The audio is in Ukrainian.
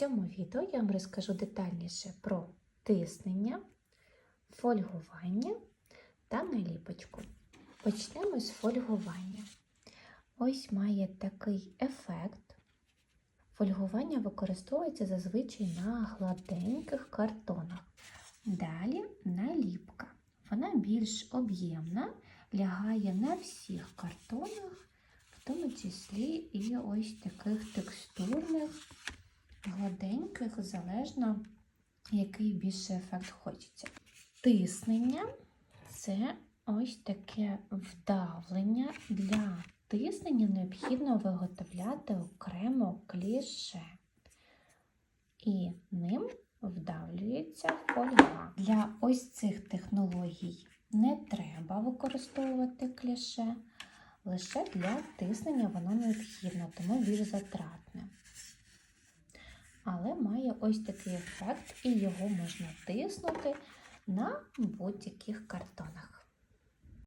цьому відео я вам розкажу детальніше про тиснення, фольгування та наліпочку. Почнемо з фольгування. Ось має такий ефект. Фольгування використовується зазвичай на гладеньких картонах. Далі наліпка. Вона більш об'ємна, лягає на всіх картонах, в тому числі і ось таких текстурних, гладеньких, залежно який більше ефект хочеться. Тиснення це ось таке вдавлення. Для тиснення необхідно виготовляти окремо кліше. І ним вдавлюється фольга. Для ось цих технологій не треба використовувати кліше, лише для тиснення воно необхідно, тому більш затратне. Але має ось такий ефект, і його можна тиснути на будь-яких картонах.